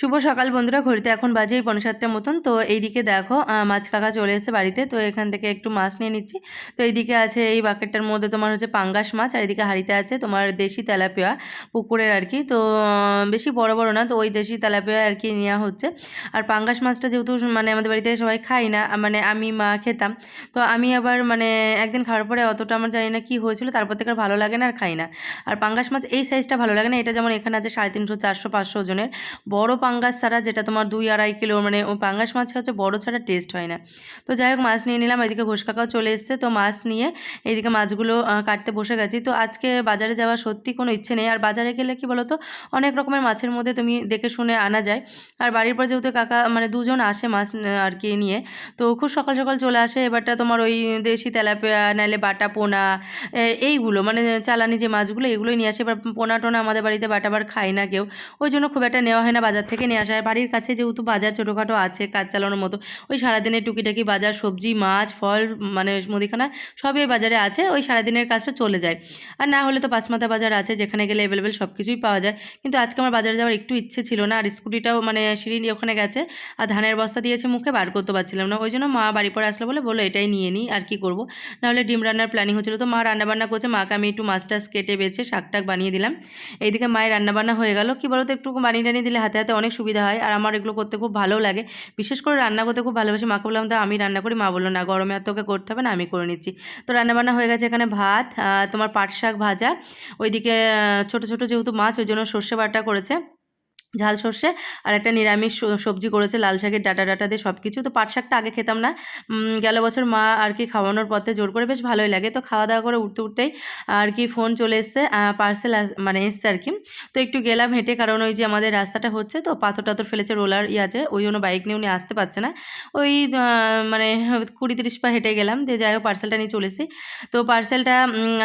শুভ সকাল বন্ধুরা, ঘড়িতে এখন বাজে এই পনেরো সাতটার মতন। তো এইদিকে দেখো মাছ কাকা চলে এসেছে বাড়িতে, তো এখান থেকে একটু মাছ নিয়ে নিচ্ছি। তো এইদিকে আছে এই বাকেটটার মধ্যে তোমার হচ্ছে পাঙ্গাস মাছ, আর এদিকে হাঁড়িতে আছে তোমার দেশি তেলাপিয়া পুকুরের আর কি। তো বেশি বড় বড় না, তো ওই দেশি তেলাপিয়া আর কি নেওয়া হচ্ছে। আর পাঙ্গাস মাছটা যেহেতু মানে আমাদের বাড়িতে সবাই খাই না মানে আমি, মা খেতাম। তো আমি আবার মানে একদিন খাওয়ার পরে অতটা আমার জানি না কী হয়েছিল, তারপর থেকে আর ভালো লাগে না আর খাই না। আর পাঙ্গাস মাছ এই সাইজটা ভালো লাগে না, এটা যেমন এখানে আছে সাড়ে তিনশো, চারশো, পাঁচশো ওজনের। বড় পাঙ্গাস ছাড়া, যেটা তোমার দুই আড়াই কিলো মানে ও পাঙ্গাস মাছ হচ্ছে বড় ছাড়া টেস্ট হয় না। তো যাই হোক, মাছ নিয়ে নিলাম, এদিকে ঘোষ কাকাও চলে এসছে, তো মাছ নিয়ে এইদিকে মাছগুলো কাটতে বসে গেছি। তো আজকে বাজারে যাওয়ার সত্যি কোনো ইচ্ছে নেই। আর বাজারে গেলে কি বলো তো অনেক রকমের মাছের মধ্যে তুমি দেখে শুনে আনা যায়। আর বাড়ির পর যেহেতু কাকা মানে দুজন আসে মাছ আর কি নিয়ে, তো খুব সকাল সকাল চলে আসে। এবারটা তোমার ওই দেশি তেলাপিয়া নাহলে বাটা পোনা এইগুলো মানে চালানি যে মাছগুলো, এগুলোই নিয়ে আসে। এবার পোনা টোনা আমাদের বাড়িতে বাটাবার খায় না কেউ। ওই জন্য খুব একটা নেওয়া হয় না বাজার থেকে। নিয়ে আসা বাড়ির কাছে যেহেতু বাজার ছোটোখাটো আছে, কাজ চালানোর মতো, ওই সারাদিনের টুকিটাকি বাজার, সবজি, মাছ, ফল মানে মুদিখানা সবই বাজারে আছে, ওই সারাদিনের কাজটা চলে যায়। আর না হলে তো পাঁচমাথা বাজার আছে, যেখানে গেলে অ্যাভেলেবেল সব কিছুই পাওয়া যায়। কিন্তু আজকে আমার বাজারে যাওয়ার একটু ইচ্ছে ছিল না, আর স্কুটিটাও মানে সিঁড়ি ওখানে গেছে, আর ধানের বস্তা দিয়েছে মুখে, বার করতে পারছিলাম না। ওই জন্য মা বাড়ি পরে আসলো বলে, বলো এটাই নিয়ে নিই, আর কি করব? নাহলে ডিম রান্নার প্ল্যানিং হচ্ছিল। তো মা রান্নাবান্না করছে, মাকে আমি একটু মাছ টাছ কেটে বেছে শাক টাক বানিয়ে দিলাম। এইদিকে মায়ের রান্নাবান্না হয়ে গেল। কি বলতো একটু বানিয়ে টানিয়ে দিলে হাতে হাতে অনেক সুবিধা হয় আর আমার এগুলো করতে খুব ভালো লাগে। বিশেষ করে রান্না করতে খুব ভালোবাসি। মাকে বললাম, তো আমি রান্না করি? মা বলল, না, গরমে আর তোকে করতে হবে না, আমি করে নিচ্ছি। তো রান্নাবান্না হয়ে গেছে এখানে ভাত তোমার পাট শাক ভাজা। ওইদিকে ছোট ছোট যেহেতু মাছ, ওই জন্য সর্ষে বাটা করেছে। ঝাল সর্ষে আর একটা নিরামিষ সবজি করেছে, লাল শাকের ডাটা ডাটা দিয়ে সব কিছু তো পাট শাকটা আগে খেতাম না। গেল বছর মা আর কি খাওয়ানোর পথে জোর করে বেশ ভালোই লাগে। তো খাওয়া দাওয়া করে উঠতে উঠতেই আর কি ফোন চলে এসছে পার্সেল মানে এসছে আর কি। তো একটু গেলাম হেঁটে, কারণ ওই যে আমাদের রাস্তাটা হচ্ছে, তো পাথর টাথর ফেলেছে, রোলার ইয়ে আছে, ওই জন্য বাইক নিয়ে উনি আসতে পারছে না। ওই মানে কুড়ি তিরিশ পা হেঁটে গেলাম যে যাই হোক পার্সেলটা নিয়ে চলে এসেছি। তো পার্সেলটা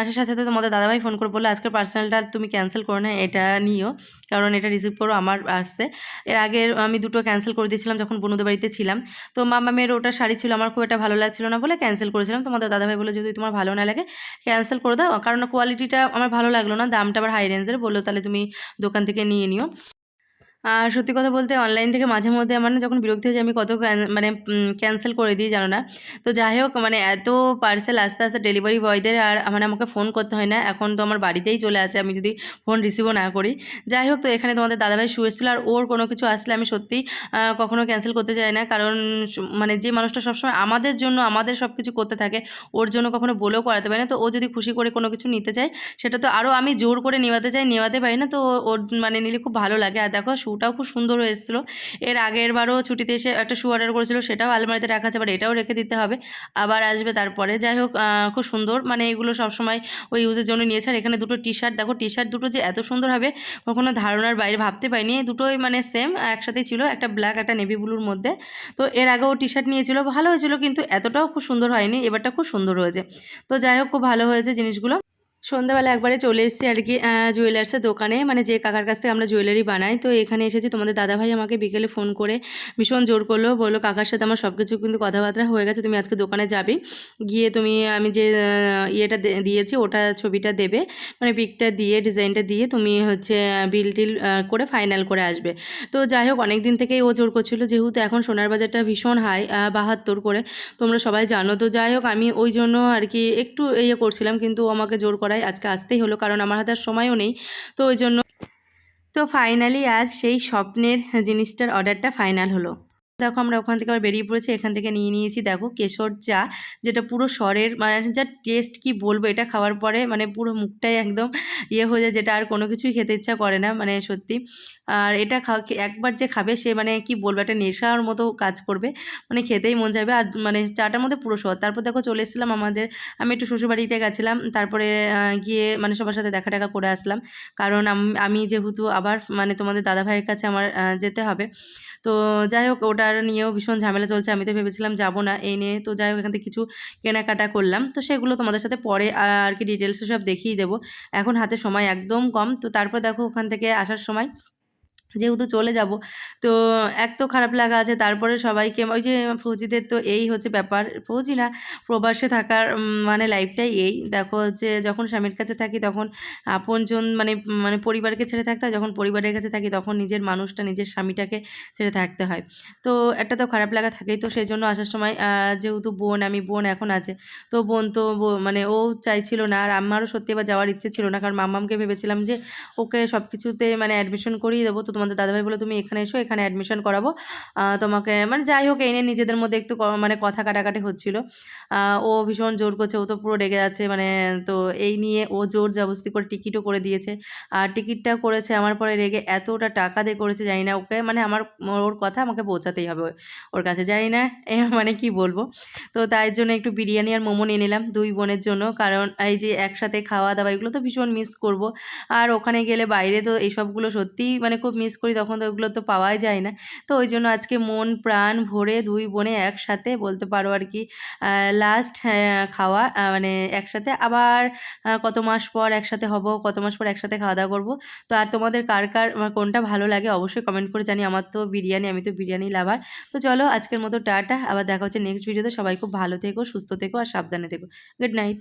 আসার সাথে সাথে তোমাদের দাদাভাই ফোন করে বলল, আজকের পার্সেলটা তুমি ক্যান্সেল করো না, এটা নিও, কারণ এটা রিসিভ করো আমার আসছে। এর আগে আমি দুটো ক্যান্সেল করে দিয়েছিলাম যখন বনুদের বাড়িতে ছিলাম। তো মামা মেয়ের ওটা শাড়ি ছিল, আমার খুব একটা ভালো লাগছিল না বলে ক্যান্সেল করেছিলাম। তোমাদের দাদাভাই বলে যদি তোমার ভালো না লাগে ক্যান্সেল করে দাও। কারণ কোয়ালিটিটা আমার ভালো লাগল না, দামটা আবার হাই রেঞ্জের বলল, তাহলে তুমি দোকান থেকে নিয়ে নিও। আর সত্যি কথা বলতে অনলাইন থেকে মাঝে মধ্যে আমার না যখন বিরক্তি হয়ে যায়, আমি কত মানে ক্যান্সেল করে দিই, জানো না? তো যাই হোক মানে এত পার্সেল আস্তে আস্তে ডেলিভারি বয়দের আর মানে আমাকে ফোন করতে হয় না। এখন তো আমার বাড়িতেই চলে আসে, আমি যদি ফোন রিসিভও না করি। যাই হোক, তো এখানে তোমাদের দাদাভাই শুয়েছিল আর ওর কোনো কিছু আসলে আমি সত্যি কখনো ক্যান্সেল করতে চাই না। কারণ মানে যে মানুষটা সবসময় আমাদের জন্য, আমাদের সব কিছু করতে থাকে, ওর জন্য কখনো বলেও করাতে পারে না। তো ও যদি খুশি করে কোনো কিছু নিতে চায়, সেটা তো আরও আমি জোর করে নেওয়াতে চাই, নেওয়াতে পারি না। তো ওর মানে নিলে খুব ভালো লাগে। আর দেখো শ্যুটাও খুব সুন্দর হয়েছিল এর আগের বারও ছুটিতে এসে একটা শ্যু অর্ডার করেছিল, সেটাও আলমারিতে রাখা আছে আবার এটাও রেখে দিতে হবে। আবার আসবে তারপরে। যাই হোক খুব সুন্দর। মানে এগুলো সবসময় ওই ইউজের জন্য নিয়েছে। আর এখানে দুটো টি শার্ট দেখো টি শার্ট দুটো যে এত সুন্দর হবে, কখনো ধারণার বাইরে ভাবতে পারিনি। দুটোই মানে সেম একসাথেই ছিল, একটা ব্ল্যাক একটা নেভি ব্লুর মধ্যে। তো এর আগেও টি শার্ট নিয়েছিল, ভালো হয়েছিল, কিন্তু এতটাও খুব সুন্দর হয়নি, এবারটা খুব সুন্দর হয়েছে। তো যাই হোক, খুব ভালো হয়েছে জিনিসগুলো। সন্ধ্যাবেলা একবারে চলে এসেছি আর কি জুয়েলার্সের দোকানে। মানে যে কাকার কাছ থেকে আমরা জুয়েলারি বানাই, তো এখানে এসেছি। তোমাদের দাদাভাই আমাকে বিকেলে ফোন করে ভীষণ জোর করল, বলল, কাকার সাথে আমার সব কিছু কিন্তু কথাবার্তা হয়ে গেছে, তুমি আজকে দোকানে যাবে। গিয়ে তুমি, আমি যে ইয়েটা দিয়েছি, ওটা ছবিটা দেবে। মানে পিকটা দিয়ে ডিজাইনটা দিয়ে তুমি হচ্ছে বিল টিল করে ফাইনাল করে আসবে। তো যাই হোক অনেক দিন থেকেই ও জোর করছিল, যেহেতু এখন সোনার বাজারটা ভীষণ হাই বাহাত্তর করে। তোমরা সবাই জানো, তো যাই হোক, আমি ওই জন্য আর কি একটু ইয়ে করছিলাম, কিন্তু আমাকে জোর করায় আজকে আসতেই হলো, কারণ আমার হাতে সময়ও নেই। তো ওই জন্য তো ফাইনালি আজ সেই স্বপ্নের জিনিসটার অর্ডারটা ফাইনাল হলো। দেখো আমরা ওখান থেকে আবার বেরিয়ে পড়েছি, এখান থেকে নিয়ে নিয়েছি, দেখো কেশর চা, যেটা পুরো স্বরের মানে যা টেস্ট কি বলব এটা খাওয়ার পরে মানে পুরো মুখটাই একদম ইয়ে হয়ে যায়, যেটা আর কোনো কিছুই খেতে ইচ্ছা করে না মানে সত্যি। আর এটা খাওয়া একবার যে খাবে সে মানে কি বলব একটা নেশার মতো কাজ করবে মানে খেতেই মন যাবে আর মানে চাটার মধ্যে পুরো স্বর তারপর দেখো চলে এসেছিলাম আমাদের, আমি একটু শ্বশুরবাড়িতে গেছিলাম, তারপরে গিয়ে মানে সবার সাথে দেখা টাকা করে আসলাম। কারণ আমি যেহেতু আবার মানে তোমাদের দাদা ভাইয়ের কাছে আমার যেতে হবে। তো যাই হোক ওটার নিয়েও ভীষণ ঝামেলা চলছে, আমি তো ভেবেছিলাম যাব না, এই নিয়ে তো যাই হোক, এখান থেকে কিছু কেনাকাটা করলাম। তো সেগুলো তোমাদের সাথে পরে আর কি ডিটেলসে সব দেখিয়ে দেবো। এখন হাতে সময় একদম কম, তো তারপর দেখো ওখান থেকে আসার সময় যেহেতু চলে যাব। তো এক তো খারাপ লাগা আছে, তারপরে সবাইকে ওই যে ফৌজিদের তো এই হচ্ছে ব্যাপার। ফৌজি না, প্রবাসে থাকার মানে লাইফটাই এই। দেখো হচ্ছে যখন স্বামীর কাছে থাকি তখন আপনজন মানে মানে পরিবারকে ছেড়ে থাকতে হয়, যখন পরিবারের কাছে থাকি তখন নিজের মানুষটা, নিজের স্বামীটাকে ছেড়ে থাকতে হয়। তো একটা তো খারাপ লাগা থাকেই, তো সেই জন্য আসার সময় যেহেতু বোন, আমি বোন এখন আছে, তো বোন তো মানে ও চাইছিল না, আর আমারও সত্যি এবার যাওয়ার ইচ্ছে ছিল না, কারণ মাম্মামকে ভেবেছিলাম যে ওকে সব কিছুতে মানে অ্যাডমিশন করিয়ে দেবো, তো তোমাদের দাদাভাই বলে, তুমি এখানে এসো, এখানে অ্যাডমিশন করাবো। তোমাকে মানে যাই হোক, এই নিয়ে নিজেদের মধ্যে একটু মানে কথা কাটাকাটি হচ্ছিল। ও ভীষণ জোর করছে, ও তো পুরো রেগে যাচ্ছে মানে তো এই নিয়ে ও জোর জবস্তি করে টিকিটও করে দিয়েছে। আর টিকিটটা করেছে, আমার পরে রেগে এতটা টাকা দিয়ে করেছে, জানি না, ওকে মানে আমার, ওর কথা আমাকে পৌঁছাতেই হবে ওর- কাছে, জানি না মানে কি বলব। তো তাই জন্য একটু বিরিয়ানি আর মোমো নিয়ে নিলাম দুই বোনের জন্য, কারণ এই যে একসাথে খাওয়া দাওয়া এগুলো তো ভীষণ মিস করব। আর ওখানে গেলে বাইরে তো এইসবগুলো সত্যিই মানে খুব মিস করি, তখন তো ওগুলো তো পাওয়াই যায় না। তো ওই জন্য আজকে মন, প্রাণ ভরে দুই বোনে একসাথে বলতে পারো আর কি লাস্ট খাওয়া মানে একসাথে। আবার কত মাস পর একসাথে হব, কত মাস পর একসাথে খাওয়া দাওয়া করব, তো আর তোমাদের কার কার কোনটা ভালো লাগে অবশ্যই কমেন্ট করে জানি আমার তো বিরিয়ানি, আমি তো বিরিয়ানি লাভার তো চলো, আজকের মতো টাটা। আবার দেখা হচ্ছে নেক্সট ভিডিওতে সবাই খুব ভালো থেকো, সুস্থ থেকো আর সাবধানে থেকো। Good night